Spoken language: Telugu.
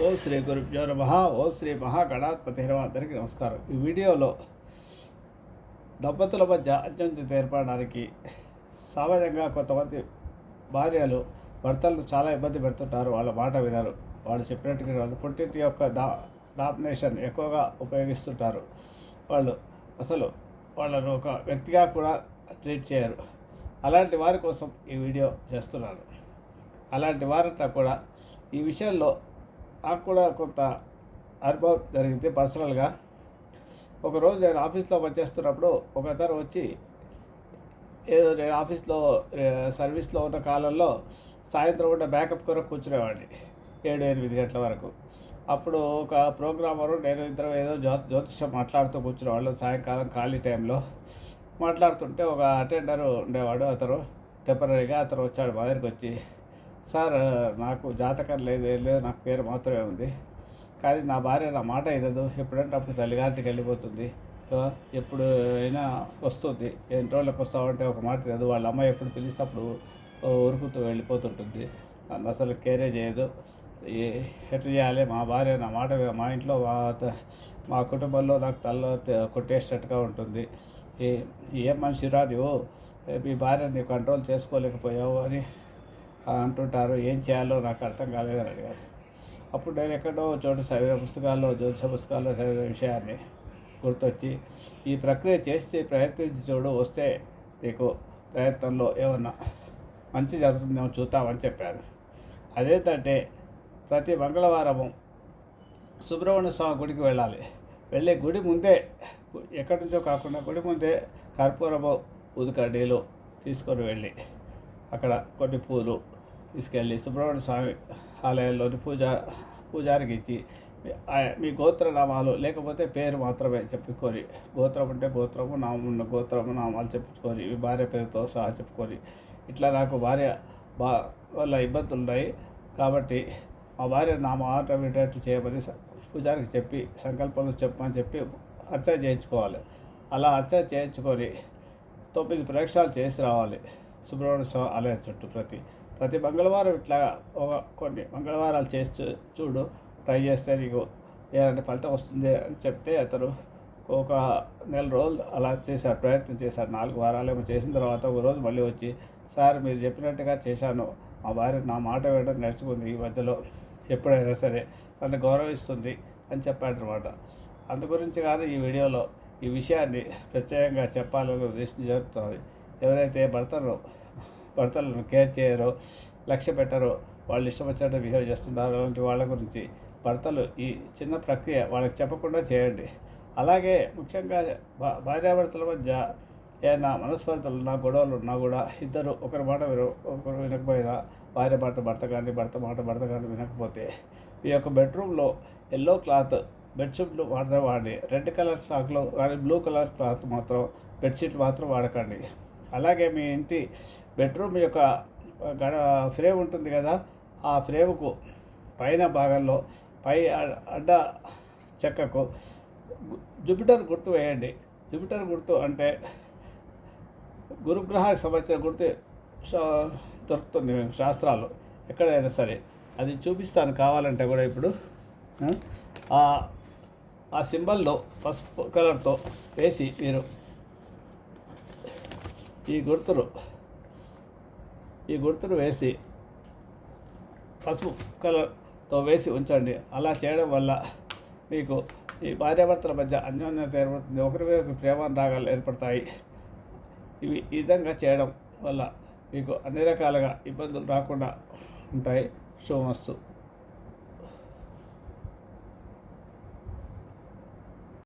ఓ శ్రీ గురుభ్యో నమ. ఓ శ్రీ మహాగణాధిపతి అందరికీ నమస్కారం. ఈ వీడియోలో దంపతుల మధ్య అత్యంత ఏర్పడడానికి సామాన్యంగా కొంతమంది భార్యలు భర్తలను చాలా ఇబ్బంది పెడుతుంటారు. వాళ్ళ మాట వినరు. వాళ్ళు చెప్పినట్టుగా వాళ్ళు పుట్టింటి యొక్క డా డామినేషన్ ఎక్కువగా ఉపయోగిస్తుంటారు. వాళ్ళు అసలు వాళ్ళను ఒక వ్యక్తిగా కూడా ట్రీట్ చేయరు. అలాంటి వారి కోసం ఈ వీడియో చేస్తున్నాను. అలాంటి వారంతా కూడా ఈ విషయంలో నాకు కూడా కొంత అనుభవం జరిగింది పర్సనల్గా. ఒకరోజు నేను ఆఫీస్లో పనిచేస్తున్నప్పుడు ఒక అతను వచ్చి ఏదో నేను ఆఫీస్లో సర్వీస్లో ఉన్న కాలంలో సాయంత్రం ఉన్న బ్యాకప్ కొరకు కూర్చునేవాడిని. ఏడు ఎనిమిది గంటల వరకు. అప్పుడు ఒక ప్రోగ్రామరు నేను ఇద్దరు ఏదో జ్యో జ్యోతిషం మాట్లాడుతూ కూర్చునేవాళ్ళు సాయంకాలం ఖాళీ టైంలో. మాట్లాడుతుంటే ఒక అటెండర్ ఉండేవాడు అతను. టెంపరీగా అతను వచ్చాడు మా దగ్గరికి వచ్చి. సార్ నాకు జాతకం లేదు ఏం లేదు నాకు పేరు మాత్రమే ఉంది. కానీ నా భార్య నా మాట ఇదదు ఎప్పుడంటే అప్పుడు తల్లిగారికి వెళ్ళిపోతుంది. ఎప్పుడు అయినా వస్తుంది. ఎన్ని రోజులకు వస్తామంటే ఒక మాట లేదు వాళ్ళ అమ్మాయి ఎప్పుడు పిలిస్తే అప్పుడు ఉరుకుతూ వెళ్ళిపోతుంటుంది. నన్ను అసలు కేరే చేయదు. ఎట్లా చేయాలి? మా భార్య నా మాట మా ఇంట్లో మా మా కుటుంబంలో నాకు తల్ల త- కొట్టేసేటట్టుగా ఉంటుంది. ఏ ఏం మనిషిరా నువ్వు మీ భార్య నీ కంట్రోల్ చేసుకోలేకపోయావు అని అంటుంటారు ఏం చేయాలో నాకు అర్థం కాలేదని అడిగారు. అప్పుడు నేను ఎక్కడో చోట శరీర పుస్తకాల్లో జ్యోతిష పుస్తకాల్లో చదివిన విషయాన్ని గుర్తొచ్చి ఈ ప్రక్రియ చేసి ప్రయత్నించి చూడు వస్తే నీకు ప్రయత్నంలో ఏమన్నా మంచి జరుగుతుందేమో చూద్దామని చెప్పారు అదేంటంటే ప్రతి మంగళవారము సుబ్రహ్మణ్య స్వామి గుడికి వెళ్ళాలి. వెళ్ళే గుడి ముందే ఎక్కడి నుంచో కాకుండా గుడి ముందే కర్పూరము ఉదుకడ్డీలు తీసుకొని వెళ్ళి అక్కడ కొన్ని పూలు తీసుకెళ్ళి సుబ్రహ్మణ్య స్వామి ఆలయంలోని పూజ పూజారికి ఇచ్చి మీ- గోత్ర నామాలు గోత్రనామాలు లేకపోతే పేరు మాత్రమే చెప్పుకొని గోత్రం అంటే గోత్రము నామం ఉన్న గోత్రము నామాలు చెప్పుకొని మీ భార్య పేరుతో సహా చెప్పుకొని ఇట్లా నాకు భార్య బా వల్ల ఇబ్బందులు ఉన్నాయి. కాబట్టి మా భార్య నా మాట వినేటట్టు చేయమని పూజారికి చెప్పి సంకల్పంలో చెప్పమని చెప్పి అర్చన చేయించుకోవాలి. అలా అర్చన చేయించుకొని తొమ్మిది ప్రేక్షాలు చేసి రావాలి సుబ్రహ్మణ్య స్వామి ఆలయం చుట్టూ ప్రతి ప్రతి మంగళవారం ఇట్లా ఒక కొన్ని మంగళవారాలు చేసి చూ- చూడు ట్రై చేస్తే నీకు ఏదంటే ఫలితం వస్తుంది అని చెప్తే అతను ఒక నెల రోజులు అలా చేశాడు ప్రయత్నం చేశాడు. నాలుగు వారాలేమో చేసిన తర్వాత ఒక రోజు మళ్ళీ వచ్చి సార్ మీరు చెప్పినట్టుగా చేశాను. మా భార్య నా మాట వినడం నడుచుకుంది ఈ మధ్యలో. ఎప్పుడైనా సరే నన్ను గౌరవిస్తుంది అని చెప్పాడు అనమాట కానీ ఈ వీడియోలో ఈ విషయాన్ని ప్రత్యేకంగా చెప్పాలని ఉద్దేశం జరుగుతుంది. ఎవరైతే భర్తను భర్తలను కేర్ చేయరో లక్ష్య పెట్టరో వాళ్ళు ఇష్టం వచ్చినట్టు బిహేవ్ చేస్తున్నారు అలాంటి వాళ్ళ గురించి భర్తలు ఈ చిన్న ప్రక్రియ వాళ్ళకి చెప్పకుండా చేయండి. అలాగే ముఖ్యంగా భార్యాభర్తల మధ్య ఏమైనా మనస్పర్ధలు ఉన్నా గొడవలు ఉన్నా కూడా ఇద్దరు ఒకరి మాట విన ఒకరు వినకపోయినా భార్య మాట భర్త కానీ భర్త మాట భర్త కానీ వినకపోతే ఈ యొక్క బెడ్రూమ్లో ఎల్లో క్లాత్ బెడ్షీట్లు మాత్రం వాడండి. రెడ్ కలర్ క్లాత్లో కానీ బ్లూ కలర్ క్లాత్ మాత్రం బెడ్షీట్లు మాత్రం వాడకండి. అలాగే మీ ఇంటి బెడ్రూమ్ యొక్క గడ ఫ్రేమ్ ఉంటుంది కదా ఆ ఫ్రేమ్కు పైన భాగంలో పై అడ్డ చెక్కకు జూపిటర్ గుర్తు వేయండి. జూపిటర్ గుర్తు అంటే గురుగ్రహానికి సంబంధించిన గుర్తు దొరుకుతుంది దొరుకుతుంది శాస్త్రాలు ఎక్కడైనా సరే. అది చూపిస్తాను కావాలంటే కూడా ఇప్పుడు. ఆ సింబల్లో పసుపు కలర్తో వేసి మీరు ఈ గుర్తులు ఈ గుర్తులు వేసి పసుపు కలర్తో వేసి ఉంచండి. అలా చేయడం వల్ల మీకు ఈ భార్యాభర్తల మధ్య అన్యోన్యత ఏర్పడుతుంది. ఒకరి మీద ఒకరికి ప్రేమ రాగాలు ఏర్పడతాయి. ఇవి ఈ విధంగా చేయడం వల్ల మీకు అన్ని రకాలుగా ఇబ్బందులు రాకుండా ఉంటాయి. శుభమస్తు.